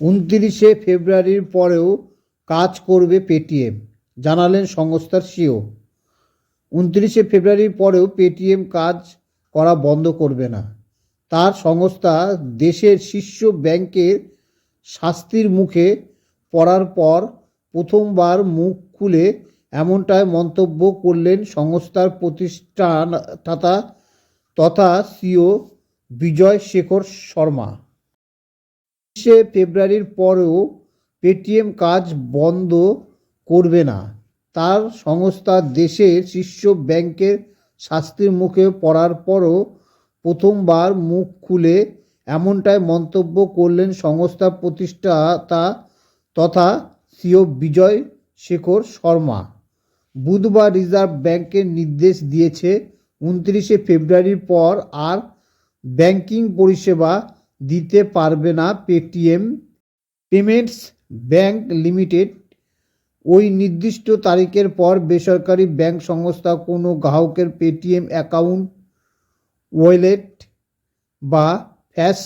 উনত্রিশে ফেব্রুয়ারির পরেও কাজ করবে পেটিএম, জানালেন সংস্থার সিও। উনত্রিশে ফেব্রুয়ারির পরেও পেটিএম কাজ করা বন্ধ করবে না। তার সংস্থা দেশের শীর্ষ ব্যাংকের শাস্তির মুখে পড়ার পর প্রথমবার মুখ খুলে এমনটাই মন্তব্য করলেন সংস্থার প্রতিষ্ঠাতা তথা সিও বিজয় শেখর শর্মা। উনিশে ফেব্রুয়ারির পরেও পেটিএম কাজ বন্ধ করবে না। তার সংস্থা দেশের শীর্ষ ব্যাংকের শাস্তির মুখে পড়ার পরও প্রথমবার মুখ খুলে এমনটাই মন্তব্য করলেন সংস্থা প্রতিষ্ঠাতা তথা সিও বিজয় শেখর শর্মা। বুধবার রিজার্ভ ব্যাংকের নির্দেশ দিয়েছে, উনত্রিশে ফেব্রুয়ারির পর আর ব্যাংকিং পরিষেবা দিতে পারবে না পেটিএম পেমেন্টস ব্যাংক লিমিটেড। ওই নির্দিষ্ট তারিখের পর বেসরকারি ব্যাংক সংস্থা কোনো গ্রাহকের পেটিএম অ্যাকাউন্ট, ওয়ালেট বা ফ্যাস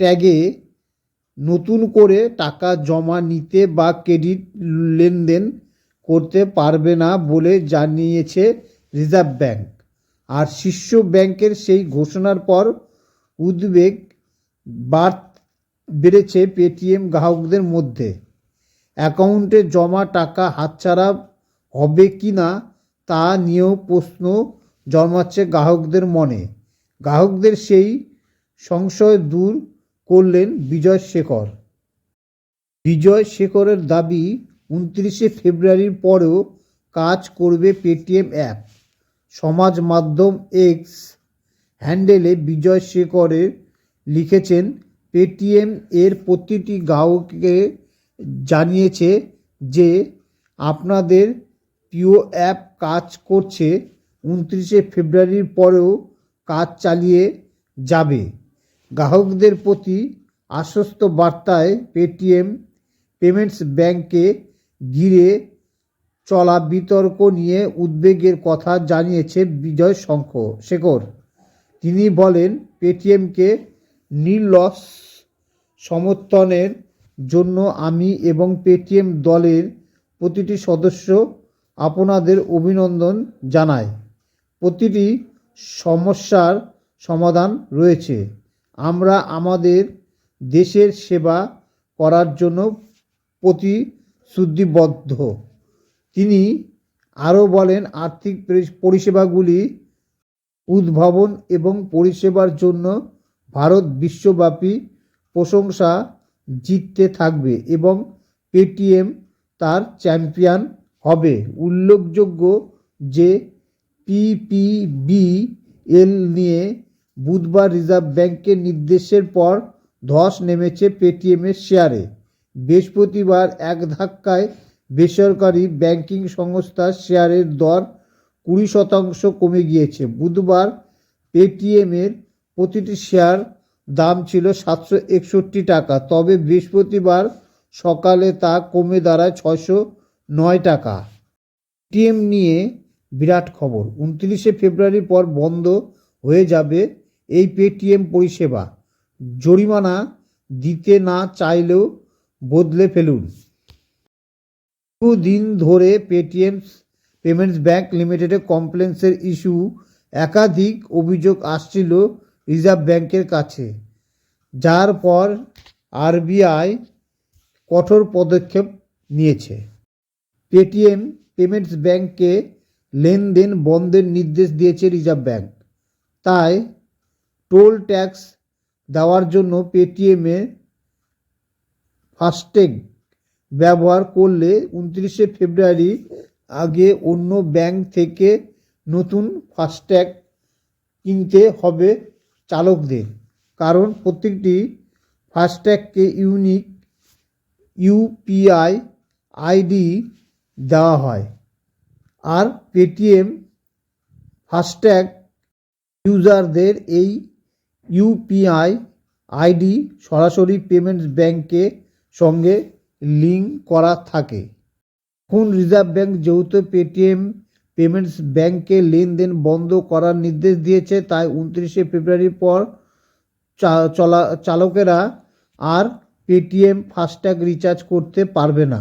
ট্যাগে নতুন করে টাকা জমা নিতে বা ক্রেডিট লেনদেন করতে পারবে না বলে জানিয়েছে রিজার্ভ ব্যাংক। আর শীর্ষ ব্যাংকের সেই ঘোষণার পর উদ্বেগ বাড় বেড়েছে পেটিএম গ্রাহকদের মধ্যে। অ্যাকাউন্টে জমা টাকা হাতছাড়া হবে কি না তা নিয়েও প্রশ্ন জন্মাচ্ছে গ্রাহকদের মনে। গ্রাহকদের সেই সংশয় দূর করলেন বিজয় শেখর। বিজয় শেখরের দাবি, উনত্রিশে ফেব্রুয়ারির পরেও কাজ করবে পেটিএম অ্যাপ। সমাজ মাধ্যম এক্স হ্যান্ডেলে বিজয় শেখরের লিখেছেন, পেটিএম এর প্রতিটি গ্রাহককে জানিয়েছে যে আপনাদের প্রিয় অ্যাপ কাজ করছে, উনত্রিশে ফেব্রুয়ারির পরেও কাজ চালিয়ে যাবে। গ্রাহকদের প্রতি আশ্বস্ত বার্তায় পেটিএম পেমেন্টস ব্যাংকে ঘিরে চলা বিতর্ক নিয়ে উদ্বেগের কথা জানিয়েছে বিজয় শঙ্খ শেখর। তিনি বলেন, পেটিএমকে নির্লস সমর্থনের জন্য আমি এবং পেটিএম দলের প্রতিটি সদস্য আপনাদের অভিনন্দন জানাই। প্রতিটি সমস্যার সমাধান রয়েছে। আমরা আমাদের দেশের সেবা করার জন্য প্রতিশ্রুতিবদ্ধ। তিনি আরও বলেন, আর্থিক পরিষেবাগুলি উদ্ভাবন এবং পরিষেবার জন্য ভারত বিশ্বব্যাপী প্রশংসা জিততে থাকবে এবং পেটিএম তার চ্যাম্পিয়ন হবে। উল্লেখযোগ্য যে পিপিবি এল নিয়ে বুধবার রিজার্ভ ব্যাংকের নির্দেশের পর ধস নেমেছে পেটিএমের শেয়ারে। বৃহস্পতিবার এক ধাক্কায় বেসরকারি ব্যাংকিং সংস্থার শেয়ারের দর কুড়ি শতাংশ কমে গিয়েছে। বুধবার পেটিএমের প্রতিটি শেয়ার দাম ছিল সাতশো একষট্টি টাকা, তবে বৃহস্পতিবার সকালে তা কমে দাঁড়ায় ছয়শো নয় টাকা। পেটিএম নিয়ে বিরাট খবর, উনত্রিশে ফেব্রুয়ারির পর বন্ধ হয়ে যাবে এই পেটিএম পরিষেবা। জরিমানা দিতে না চাইলেও বদলে ফেলুন। দিন ধরে পেটিএম পেমেন্টস ব্যাংক লিমিটেডে কমপ্লেন্সের ইস্যু, একাধিক অভিযোগ আসছিল রিজার্ভ ব্যাংকের কাছে, যার পর আরবিআই কঠোর পদক্ষেপ নিয়েছে। পেটিএম পেমেন্টস ব্যাংককে লেনদেন বন্ধের নির্দেশ দিয়েছে রিজার্ভ ব্যাংক। তাই টোল ট্যাক্স দেওয়ার জন্য পেটিএমে ফাস্ট্যাগ ব্যবহার করলে উনত্রিশে ফেব্রুয়ারি আগে অন্য ব্যাংক থেকে নতুন ফাস্ট্যাগ কিনতে হবে চালকদের। কারণ প্রত্যেকটি ফাস্ট্যাগকে ইউনিক ইউপিআই আইডি দেওয়া হয় আর পেটিএম ফাস্ট্যাগ ইউজারদের এই ইউপিআই আইডি সরাসরি পেমেন্টস ব্যাংকের সঙ্গে লিঙ্ক করা থাকে। এখন রিজার্ভ ব্যাংক যেহেতু পেটিএম পেমেন্টস ব্যাংকে লেনদেন বন্ধ করার নির্দেশ দিয়েছে, তাই উনত্রিশে ফেব্রুয়ারির পর চলা, চালকেরা আর পেটিএম ফাস্ট্যাগ রিচার্জ করতে পারবে না।